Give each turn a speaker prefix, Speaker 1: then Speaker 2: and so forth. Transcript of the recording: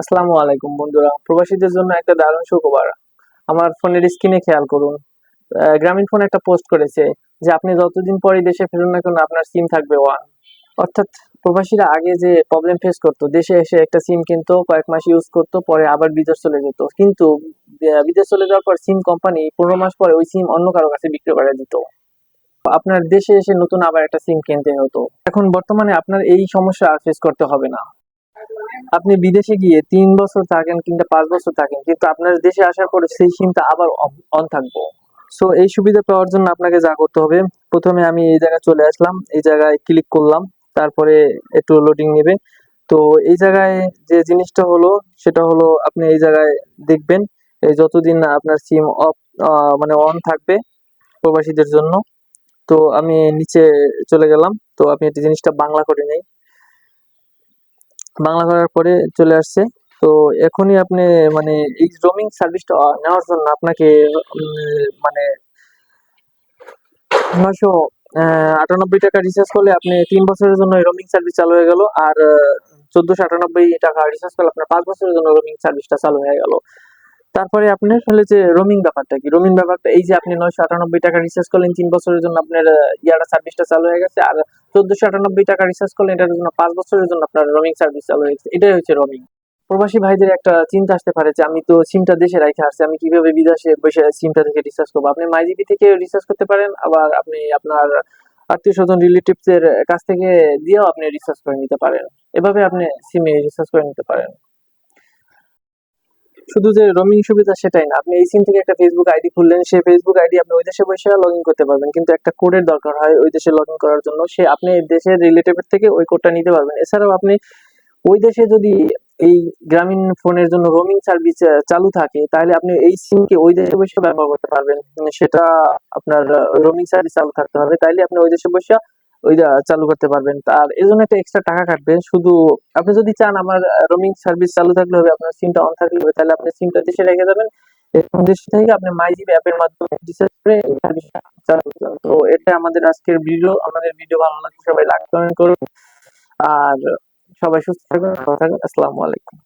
Speaker 1: আসসালামু আলাইকুম বন্ধুরা। প্রবাসীদের জন্য একটা দারুণ সুখবর। আমার ফোনের স্ক্রিনে খেয়াল করুন। গ্রামীণ ফোন একটা পোস্ট করেছে যে আপনি যতদিন পরে দেশে ফেরুন না কেন আপনার সিম থাকবে ওয়ান। অর্থাৎ প্রবাসীরা আগে যে প্রবলেম ফেস করতো, দেশে এসে একটা সিম কিনতো, কয়েক মাস ইউজ করতো, পরে আবার বিদেশ চলে যেত। কিন্তু বিদেশ চলে যাওয়ার পর সিম কোম্পানি পনেরো মাস পরে ওই সিম অন্য কারও কাছে বিক্রি করে দিত। আপনার দেশে এসে নতুন আবার একটা সিম কিনতে হতো। এখন বর্তমানে আপনার এই সমস্যা ফেস করতে হবে না। আপনি বিদেশে গিয়ে তিন বছর থাকেন কিংবা পাঁচ বছর থাকেন, কিন্তু আপনার দেশে আসার পরে সেই সিমটা আবার অন থাকব। সো এই সুবিধা পাওয়ার জন্য আপনাকে যা করতে হবে, প্রথমে আমি এই জায়গায় চলে আসলাম, এই জায়গায় ক্লিক করলাম, তারপরে একটু লোডিং নেবে। তো এই জায়গায় যে জিনিসটা হলো, সেটা হলো আপনি এই জায়গায় দেখবেন, এই যতদিন না আপনার সিম অফ মানে অন থাকবে প্রবাসীদের জন্য। তো আমি নিচে চলে গেলাম, তো আপনি এই জিনিসটা বাংলা করে নেই। বাংলা করার পরে চলে আসছে। তো এখনই আপনি মানে এই রোমিং সার্ভিসটা নেওয়ার জন্য আপনাকে মানে নশো আটানব্বই টাকা রিচার্জ করলে আপনি তিন বছরের জন্য রোমিং সার্ভিস চালু হয়ে গেল। আর চোদ্দশো আটানব্বই টাকা রিচার্জ করলে আপনার পাঁচ বছরের জন্য রোমিং সার্ভিসটা চালু হয়ে গেল। তারপরে আপনার হলে যে রোমিং ব্যাপারটা কি? রোমিং ব্যাপারটা এই যে আপনি নয়শো আটানব্বই টাকা রিচার্জ করলেন, তিন বছরের জন্য আপনার ইয়ারা সার্ভিসটা চালু হয়ে গেছে, আর চোদ্দশো আটানব্বই টাকা রিচার্জ করলেন, এটার জন্য পাঁচ বছরের জন্য আপনার রোমিং সার্ভিস চালু হয়ে গেছে। এটাই হচ্ছে রোমিং প্রবাসী ভাইদের একটা চিন্তা আসতে পারে যে, আমি তো সিমটা দেশে রেখে আসছি, আমি কীভাবে বিদেশে বসে সিমটা থেকে রিচার্জ করব? আপনি মাইজিবি থেকে রিচার্জ করতে পারেন, আবার আপনি আপনার আত্মীয় স্বজন রিলেটিভস এর কাছ থেকে দিয়েও আপনি রিচার্জ করে নিতে পারেন। এভাবে আপনি সিমে রিচার্জ করে নিতে পারেন। শুধু যে রোমিং সুবিধা সেটাই না। আপনি এই সিম থেকে একটা ফেসবুক আইডি খুললেন, সেই ফেসবুক আইডি আপনি ওই দেশে বসে লগ ইন করতে পারবেন। কিন্তু একটা কোডের দরকার হয় ওই দেশে লগ ইন করার জন্য। সে আপনি দেশের রিলেটিভের থেকে ওই কোডটা নিতে পারবেন। এছাড়াও আপনি ওই দেশে যদি এই গ্রামীণ ফোনের জন্য রোমিং সার্ভিস চালু থাকে, তাহলে আপনি এই সিমকে ওই দেশে বসে ব্যবহার করতে পারবেন। সেটা আপনার রোমিং সার্ভিস চালু থাকতে হবে। তাইলে আপনি ওই দেশে বসে ওইটা চালু করতে পারবেন। তার এই জন্য একটা এক্সট্রা টাকা কাটবে। শুধু আপনি যদি চান আমার রোমিং সার্ভিস চালু থাকলে হবে, আপনার সিমটা অন থাকলে হবে, তাহলে আপনি সিমটা দেশে রেখে যাবেন দেশ থেকে আপনি মাইজিবি অ্যাপের মাধ্যমে রিচার্জ করে। তো এটা আমাদের আজকের ভিডিও আমাদের ভিডিও ভালো লাগলে সবাই লাইক কমেন্ট করুন। আর সবাই সুস্থ থাকবেন, ভালো থাকবেন। আসসালামু আলাইকুম।